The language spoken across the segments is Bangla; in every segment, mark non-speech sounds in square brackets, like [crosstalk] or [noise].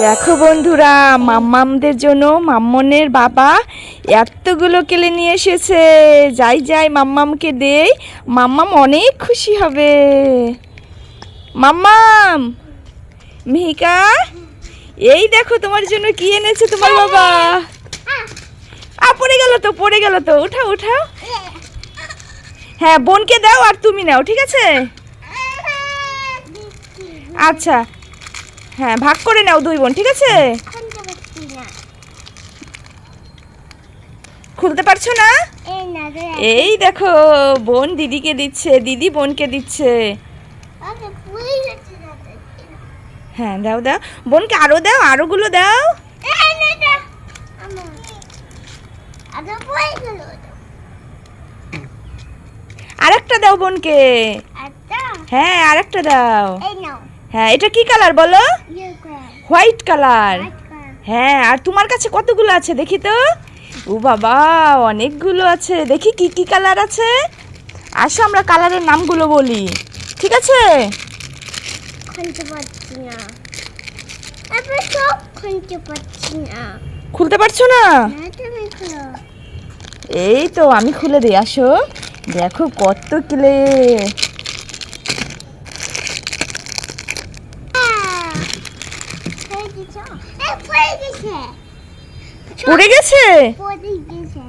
দেখো বন্ধুরা মাম্মামদের জন্য মাম্মনের বাবা এতগুলো কেলে নিয়ে এসেছে। যাই যাই মাম্মামকে দেই। মাম্মাম অনেক খুশি হবে। মাম্মাম! মিহিকা এই দেখো তোমার জন্য কি এনেছে তোমার বাবা। আ। পড়ে গেল তো পড়ে গেল তো। উঠাও উঠাও। হ্যাঁ বোনকে দাও আর তুমি নাও ঠিক আছে? আচ্ছা হ্যাঁ ভাগ করে নাও দুই বোন ঠিক আছে? খুলতে পারছ না? এই দেখো বোন দিদিকে দিচ্ছে দিদি বোনকে দিচ্ছে। হ্যাঁ দাও দাও। বোনকে আরও দাও আরোগুলো দাও। আরেকটা দাও বোনকে। হ্যাঁ আরেকটা দাও। হ্যাঁ এটা কি কালার বলো? হোয়াইট কালার হ্যাঁ আর তোমার কাছে কতগুলো আছে দেখি তো? ও বাবা অনেকগুলো আছে। দেখি কি কি কালার আছে? আসো আমরা কালারের নামগুলো বলি। ঠিক আছে? খুলতে পারছি না। খুলো। এই তো আমি খুলে দিই আসো। দেখো কত কিলে হয়ে গেছে এ পড়ে গেছে পড়ে গেছে?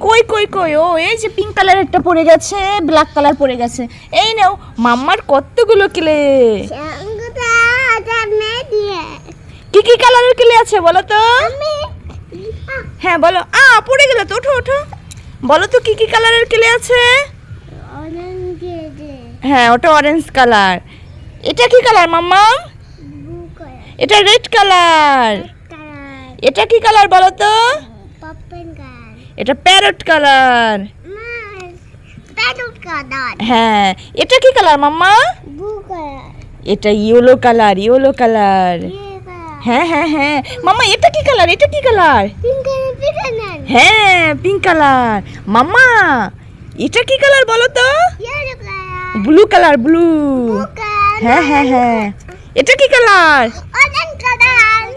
কই কই কই? ও এই যে পিঙ্ক কালার একটা পড়ে গেছে ব্ল্যাক কালার পড়ে গেছে। এই নাও মাম্মার কতগুলো কিলে? কি কি কালারের কিলে আছে বলো তো? হ্যাঁ বলো। আ পড়ে গেল তো ওঠো ওঠো। বলো তো কি কি কালারের কিলে আছে? হ্যাঁ ওটা অরেঞ্জ কালার এটা কি কালার মাম্মা? এটা রেড কালার এটা কি কালার বলো তো? এটা প্যারট কালার হ্যাঁ এটা কি কালার মাম্মা? এটা ইয়েলো কালার ইয়েলো কালার হ্যাঁ হ্যাঁ হ্যাঁ। মাম্মা এটা কি কালার এটা কি কালার হ্যাঁ পিঙ্ক কালার মাম্মা এটা কি কালার বলো তো? ব্লু কালার ব্লু হ্যাঁ হ্যাঁ হ্যাঁ। এটা কি কালার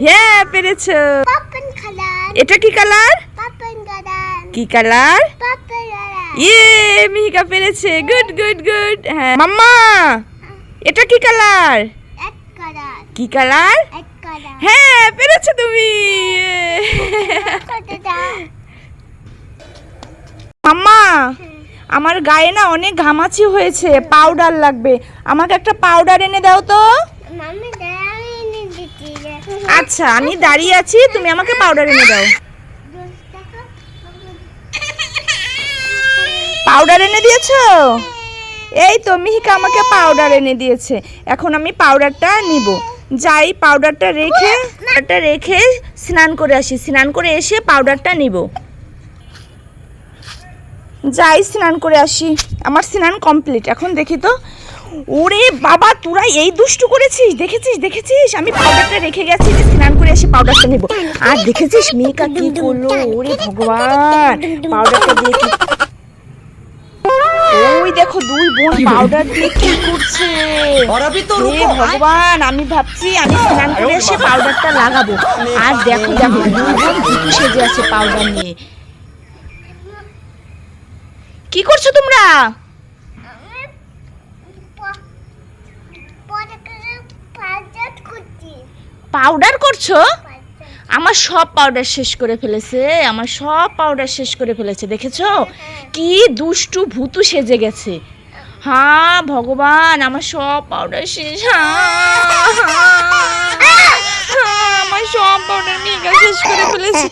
হ্যাঁ পেরেছ। এটা কি কালার কি কালার? ইয়ে মিহিকা পেরেছে গুড গুড গুড হ্যাঁ মাম্মা এটা কি কালার? কি কালার? হ্যাঁ পেরেছ তুমি। মাম্মা আমার গায়ে না অনেক ঘামাচি হয়েছে পাউডার লাগবে। আমাকে একটা পাউডার এনে দাও তো। আচ্ছা আমি দাঁড়িয়ে আছি তুমি আমাকে পাউডার এনে দাও। পাউডার এনে দিয়েছ? এই তো, মিহিকা আমাকে পাউডার এনে দিয়েছে। এখন আমি পাউডারটা নিব। যাই পাউডারটা রেখে পাউডারটা রেখে স্নান করে আসি। স্নান করে এসে পাউডারটা নিব। যাই স্নান করে আসি। আমার স্নান কমপ্লিট এখন দেখি তো। ওরে বাবা, তোরা এই দুষ্টু করেছিস? দেখেছিস দেখেছিস? আমি পাউডারটা রেখে গেছি যে স্নান করে এসে পাউডারটা নেব। আর দেখেছিস মেয়েকা কি করল? ওরে ভগবান! পাউডারটা দিয়ে দেখো দুই বোন পাউডার দিয়ে কি করছে? ভগবান আমি ভাবছি আমি স্নান করে এসে পাউডারটা লাগাবো। আর দেখো দেখো দুই বোন দুটো সেজে আছে পাউডার নিয়ে। কি করছ তোমরা? পাউডার করছ? আমার সব পাউডার শেষ করে ফেলেছে আমার সব পাউডার শেষ করে ফেলেছে দেখেছ? কি দুষ্টু ভূতু সেজে গেছে। হ্যাঁ ভগবান আমার সব পাউডার শেষ আমার সব পাউডার মেঘা শেষ করে ফেলেছে।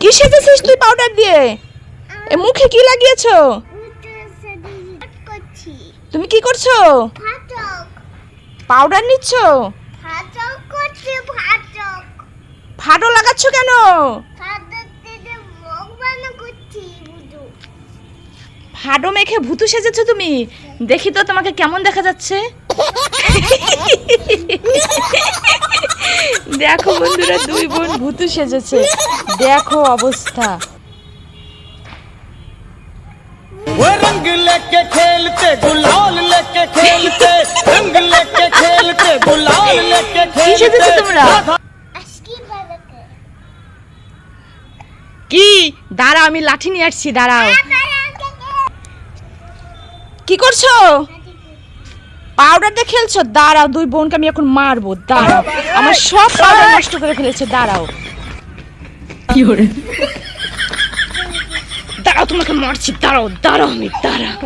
কি সেজেছিস তুই পাউডার দিয়ে? এ মুখে কি লাগিয়েছো? তুমি কি করছ? পাউডার নিচ্ছ? ফাটো লাগাচ্ছ কেন? ফাটো মেখে ভুতু সেজেছো তুমি? দেখি তো তোমাকে কেমন দেখা যাচ্ছে। দেখো বন্ধুরা, দুই বোন ভুতু সেজেছে। দেখো অবস্থা। খেলতে গুলাল তোমরা? কি? দাঁড়াও আমি লাঠি নিয়ে আসছি দাঁড়াও। কি করছ? পাউডার দিয়ে খেলছো? দাঁড়াও দুই বোনকে আমি এখন মারবো দাঁড়াও। আমার সব পাউডার নষ্ট করে ফেলেছে দাঁড়াও। কি করে দাঁড়াও তোমাকে মারছি দাঁড়াও দাঁড়াও আমি দাঁড়াও।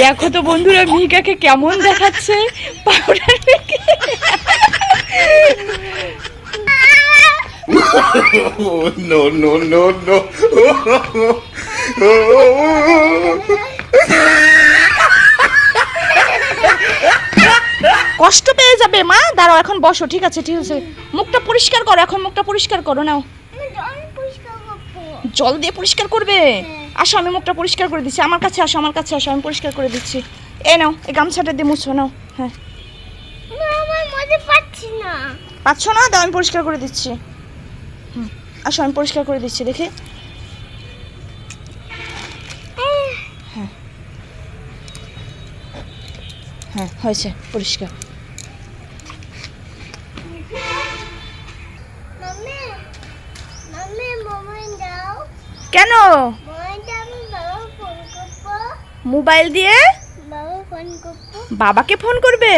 দেখো তো বন্ধুরা মিহিকাকে কেমন দেখাচ্ছে? পাউডার মেখে। No, no, no, no. কষ্ট পেয়ে যাবে মা। দাঁড়াও এখন বসো ঠিক আছে ঠিক আছে। মুখটা পরিষ্কার করো এখন মুখটা পরিষ্কার করো নাও আমি জল পরিষ্কার করব জল দিয়ে পরিষ্কার করবে? আসো আমি মুখটা পরিষ্কার করে দিচ্ছি। আমার কাছে আসো আমার কাছে আসো আমি পরিষ্কার করে দিচ্ছি। এ নাও এই গামছাটা দিয়ে মুছো নাও হ্যাঁ। পাচ্ছি না। দাও আমি পরিষ্কার করে দিচ্ছি। হুম, আসো আমি পরিষ্কার করে দিচ্ছি দেখে। হ্যাঁ হয়েছে পরিষ্কার মাম্মি মাম্মি মোবাইল দাও কেন? মোবাইল দিয়ে? বাবাকে ফোন করবে?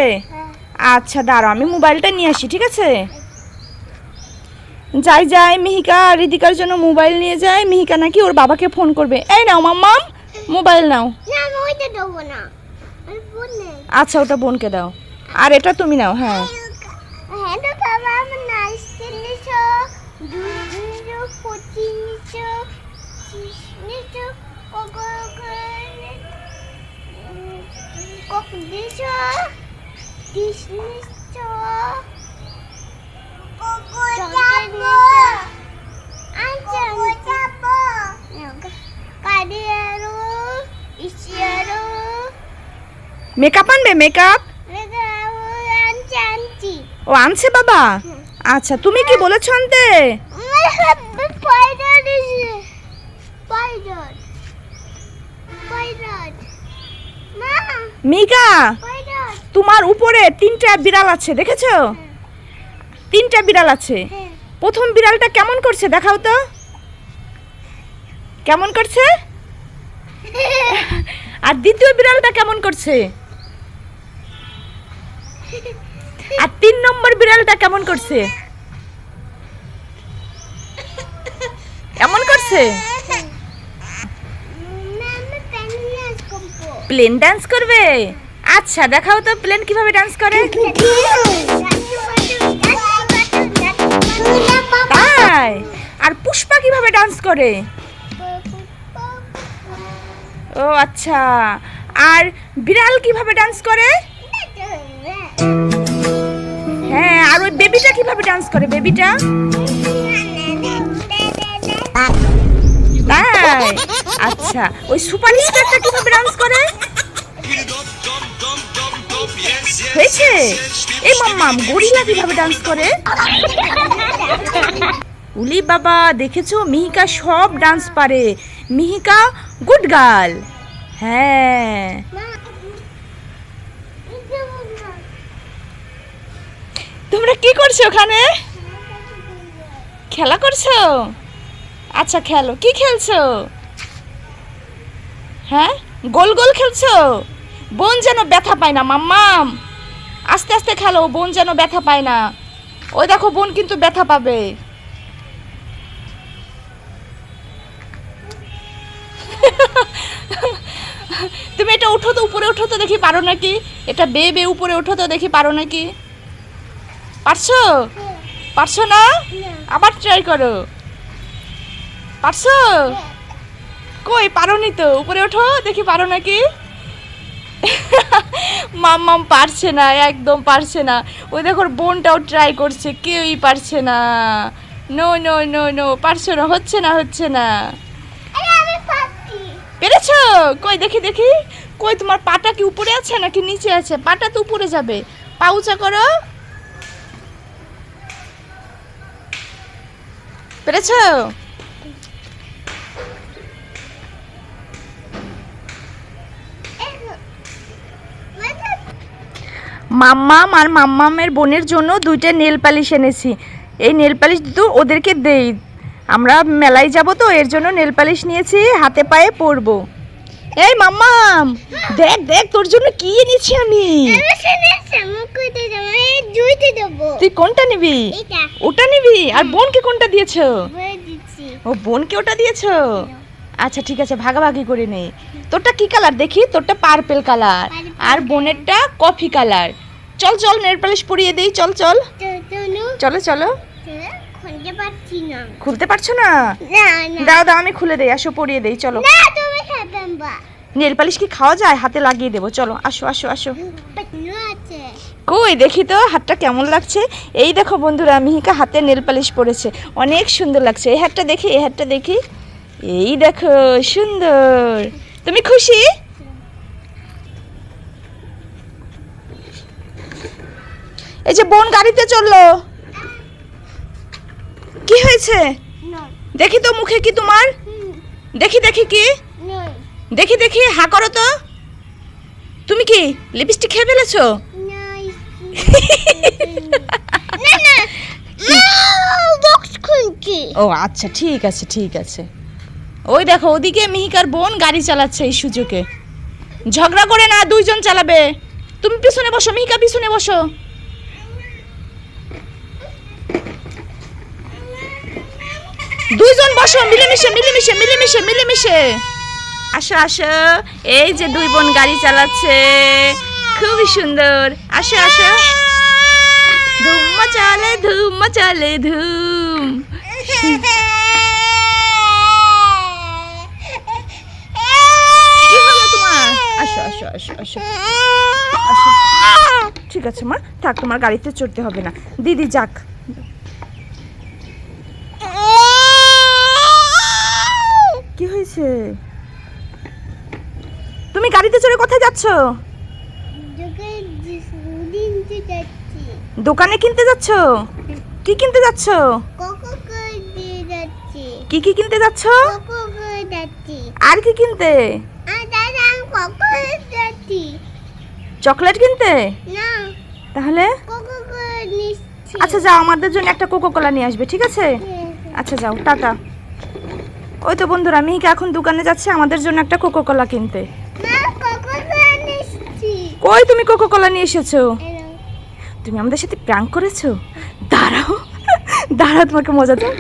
আচ্ছা দাঁড়াও, আমি মোবাইলটা নিয়ে আসি, ঠিক আছে? যাই যাই, মিহিকা রিদিকার জন্য মোবাইল নিয়ে যায়। মিহিকা নাকি ওর বাবাকে ফোন করবে। এই নাও, মাম্মাম, মোবাইল নাও। আচ্ছা ওটা বোনকে দাও। আর এটা তুমি নাও হ্যাঁ। হ্যাঁ মেকআপ আনবে মেকআপ ও আনছে বাবা? আচ্ছা তুমি কি বলেছ আনতে? মিকা তোমার উপরে তিনটা বিড়াল আছে দেখেছ? তিনটা বিড়াল আছে। হ্যাঁ। প্রথম বিড়ালটা কেমন করছে দেখাও তো। কেমন করছে? [laughs] আর দ্বিতীয় বিড়ালটা কেমন করছে? আর তিন নম্বর বিড়ালটা কেমন করছে? [laughs] এমন করছে? প্লেন ডান্স করবে? আচ্ছা দেখাও তো প্লেন কীভাবে ডান্স করে। তাই? আর পুষ্পা কীভাবে ডান্স করে? ও আচ্ছা। আর বিড়াল কীভাবে ডান্স করে? হ্যাঁ আর ওই বেবিটা কীভাবে ডান্স করে, বেবিটা? তাই। আচ্ছা ওই সুপার স্টারটা কীভাবে ডান্স করে? হয়েছে? এই মাম্মাম, গরিলা কীভাবে ডান্স করে? উলি বাবা, দেখেছ? মিহিকা সব ডান্স পারে। মিহিকা গুড গার্ল হ্যাঁ। তোমরা কি করছ ওখানে? খেলা করছ? আচ্ছা খেলো। কি খেলছো? হ্যাঁ? গোল গোল খেলছো? বোন যেন ব্যথা পায় না মাম্মাম। আস্তে আস্তে খেলো বোন যেন ব্যথা পায় না। ওই দেখো বোন কিন্তু ব্যথা পাবে। তুমি এটা উঠো তো উপরে উঠো তো দেখি পারো নাকি? এটা বে বে উপরে উঠো তো দেখি পারো নাকি? পারছ? পারছ না? আবার ট্রাই করো। পারছ? কই পারোনি তো? উপরে ওঠো দেখি পারো নাকি? মাম্মাম পারছে না একদম পারছে না। ওই দেখো বোনটাও ট্রাই করছে কেউই পারছে না। নো নো নো নো পারছ না হচ্ছে না হচ্ছে না। পেরেছ। কই দেখি দেখি। কই তোমার পাটা কি উপরে আছে নাকি নিচে আছে? পাটা তো উপরে যাবে। পা উঁচা করো। পেরেছ? মাম্মাম আর মাম্মামের বোনের জন্য দুইটা নেল পালিশ এনেছি। এই নেল পালিশ তো ওদেরকে দেই। আমরা মেলায় যাব তো এর জন্য নেল পালিশ নিয়েছি হাতে পায়ে পরবো। এই মাম্মাম দেখ দেখ তোর জন্য কি এনেছি আমি? তুই কোনটা নিবি? ওটা নিবি? আর বোনকে কোনটা দিয়েছ? ও বোনকে ওটা দিয়েছ? আচ্ছা ঠিক আছে ভাগাভাগি করে নে তোরটা কি কালার? দেখি তোরটা পার্পেল কালার। আর বোনেরটা কফি কালার। চল চল নেল পালিশ পরিয়ে দেই চল চল। চলো চলো। খুলতে পারছি না। দাও দাও আমি খুলে দেই আসো পরিয়ে দেই চলো। নেল পালিশ কি খাওয়া যায়? হাতে লাগিয়ে দেবো চলো আসো আসো আসো। কই দেখি তো হাতটা কেমন লাগছে? এই দেখো বন্ধুরা মিহিকা হাতে নেল পালিশ পরেছে। অনেক সুন্দর লাগছে। এই হাতটা দেখি এই হাতটা দেখি। এই দেখো সুন্দর। তুমি খুশি? এই যে বোন গাড়িতে চলল। কি হয়েছে? দেখি তো মুখে কি তোমার? দেখি দেখি কি? দেখি দেখি হা করো তো। তুমি কি লিপস্টিক খেয়ে ফেলেছো? [laughs] ও আচ্ছা ঠিক আছে ঠিক আছে। ওই দেখো ওদিকে মিহিকার বোন গাড়ি চালাচ্ছে এই সুযোগে। ঝগড়া করে না দুইজন চালাবে। তুমি পিছনে বসো মিহিকা পিছনে বসো। দুইজন বসো, মিলেমিশে মিলেমিশে মিলেমিশে মিলেমিশে। আসো আসো। এই যে দুই বোন গাড়ি চালাচ্ছে। খুবই সুন্দর। আসো আসো। ধুম। মচালে ধুম মচালে ধুম আসো আসো আসো। আসো। ঠিক আছে, মা। থাক, তোমার গাড়িতে চড়তে হবে না। দিদি, যাক। কি হয়েছে? তুমি গাড়িতে চড়ে কোথায় যাচ্ছ? দোকানে কিনতে যাচ্ছ? কি কিনতে যাচ্ছ? কি কি কিনতে যাচ্ছ? আর কি কিনতে? চকলেট কিনতে? তাহলে? আচ্ছা যাও আমাদের জন্য একটা কোকো কোলা নিয়ে আসবে ঠিক আছে? আচ্ছা যাও টাটা। ওই তো বন্ধুরা মিহিকা এখন দোকানে যাচ্ছে আমাদের জন্য একটা কোকো কোলা কিনতে কই তুমি কোকো কোলা নিয়ে এসেছ? তুমি আমাদের সাথে প্র্যাঙ্ক করেছ? দাঁড়াও দাঁড়াও তোমাকে মজা দাও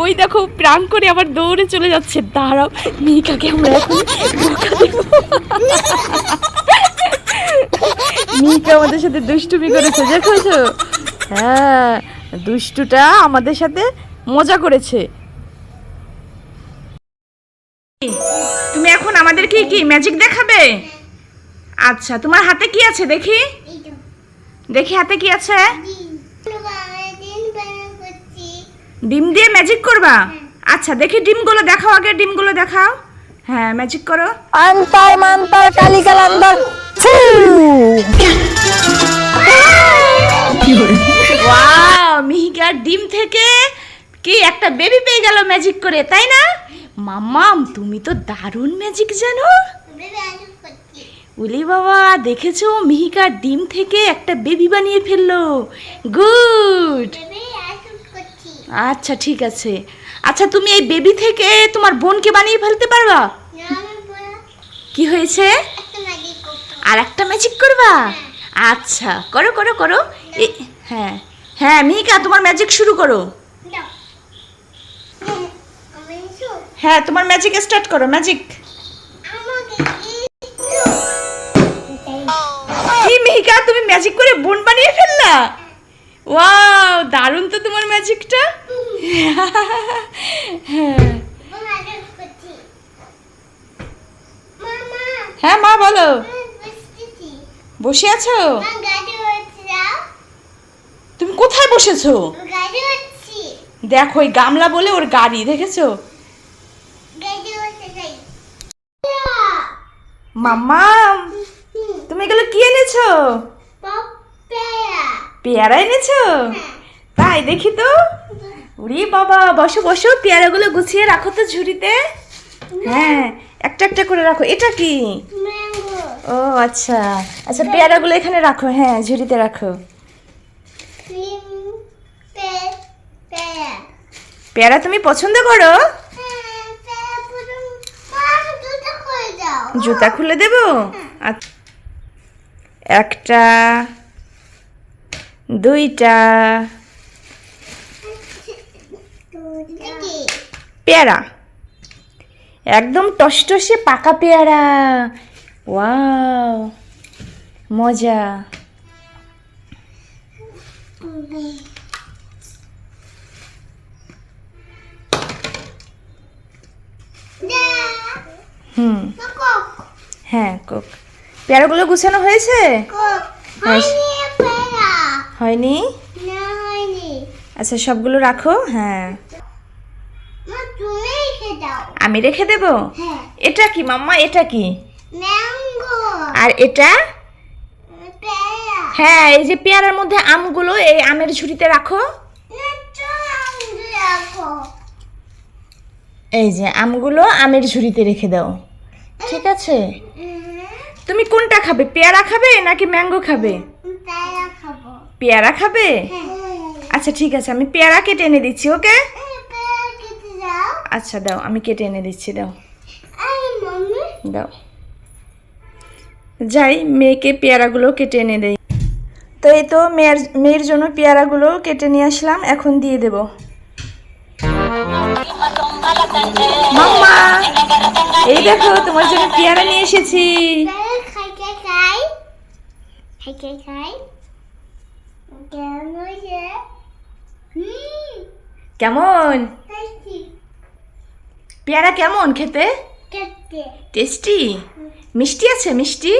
ওই দেখো প্র্যাঙ্ক করে আবার দৌড়ে চলে যাচ্ছে। দাঁড়াও মিহিকাকে আমরা এখন বোকা দেবো। মিহিকা আমাদের সাথে দুষ্টুমি করেছে দেখেছ? হ্যাঁ দুষ্টুটা আমাদের সাথে মজা করেছে। তুমি এখন আমাদেরকে কি ম্যাজিক দেখাবে? আচ্ছা তোমার হাতে কি আছে দেখি? দেখি হাতে কি আছে? ডিম। দিয়ে ম্যাজিক করবা? আচ্ছা দেখি ডিমগুলো দেখাও আগে ডিমগুলো দেখাও। হ্যাঁ ম্যাজিক করো। অন্তর মন্তর কালিকালান্দর। ওয়াও মিহিকার ডিম থেকে কি একটা বেবি পেয়ে গেল ম্যাজিক করে তাই না? মাম্মাম তুমি তো দারুণ ম্যাজিক জানো। উলি বাবা দেখেছ? মিহিকার ডিম থেকে একটা বেবি বানিয়ে ফেলল। গুড আচ্ছা ঠিক আছে। আচ্ছা তুমি এই বেবি থেকে তোমার বোনকে বানিয়ে ফেলতে পারবা? কি হয়েছে? আর একটা ম্যাজিক করবা? আচ্ছা করো করো করো। হ্যাঁ। হ্যাঁ মিহিকা তোমার ম্যাজিক শুরু করো দাও আমি শু হ্যাঁ তোমার ম্যাজিক স্টার্ট করো ম্যাজিক কি মিহিকা তুমি ম্যাজিক করে বোন বানিয়ে ফেললা? ওয়াও দারুণ তো তোমার ম্যাজিকটা হ্যাঁ মা বলো। বসে আছো? তুমি কোথায় বসেছো? দেখো ওই গামলা বলে ওর গাড়ি দেখেছ গাড়ি হচ্ছে যাই মাম্মা তুমি এগুলো কি এনেছো? পেয়ারা এনেছো? তাই দেখি তো। উরি বাবা বসো বসো পেয়ারাগুলো গুছিয়ে রাখো তো ঝুড়িতে। হ্যাঁ একটা একটা করে রাখো। এটা কি? ও আচ্ছা। আচ্ছা পেয়ারাগুলো এখানে রাখো। হ্যাঁ ঝুড়িতে রাখো। পেয়ারা তুমি পছন্দ করো হ্যাঁ পেয়া পুরো মা দুটো করে দাও জুতা খুলে দেবো? আচ্ছা। একটা দুইটা পেয়ারা। একদম টসটসে পাকা পেয়ারা। ওয়াও মজা। হুম। হ্যাঁ কোক। পেয়ারাগুলো গুছানো হয়েছে? হ্যাঁ। হয়নি আচ্ছা সবগুলো রাখো হ্যাঁ। আমি রেখে দেব? হ্যাঁ। এটা কি মাম্মা এটা কি? আর এটা? হ্যাঁ এই যে পেয়ারার মধ্যে আমগুলো এই আমের ঝুড়িতে রাখো। এই যে আমগুলো আমের ঝুড়িতে রেখে দাও। ঠিক আছে। তুমি কোনটা খাবে পেয়ারা খাবে নাকি ম্যাঙ্গো খাবে? পেয়ারা খাবে। হ্যাঁ। আচ্ছা ঠিক আছে আমি পেয়ারা কেটে এনে দিচ্ছি ওকে? আচ্ছা দাও আমি কেটে এনে দিচ্ছি দাও। দাও। যাই মেয়েকে পেয়ারাগুলো কেটে এনে দেই। তো এই তো মেয়ের মেয়ের জন্য পেয়ারাগুলো কেটে নিয়ে আসলাম এখন দিয়ে দেব। মাম্মা, এই দেখো, তোমার জন্য পেয়ারা নিয়ে এসেছি। কেমন? পেয়ারা কেমন খেতে? টেস্টি? মিষ্টি আছে, মিষ্টি?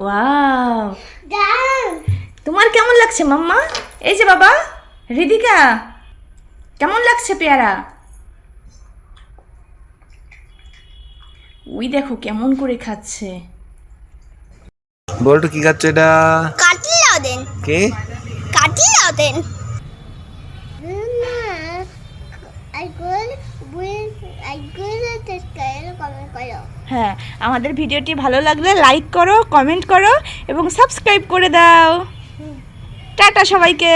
ওয়াও। তোমার কেমন লাগছে, মাম্মা? এই যে বাবা হৃদিকা কেমন লাগছে পেয়ারা? ওই দেখো কেমন করে খাচ্ছে। বলটু কি খাচ্ছে এটা? কাটি দাও দেন কি? কাটি দাও দেন হ্যাঁ আমাদের ভিডিওটি ভালো লাগলে লাইক করো কমেন্ট করো এবং সাবস্ক্রাইব করে দাও। টাটা সবাইকে।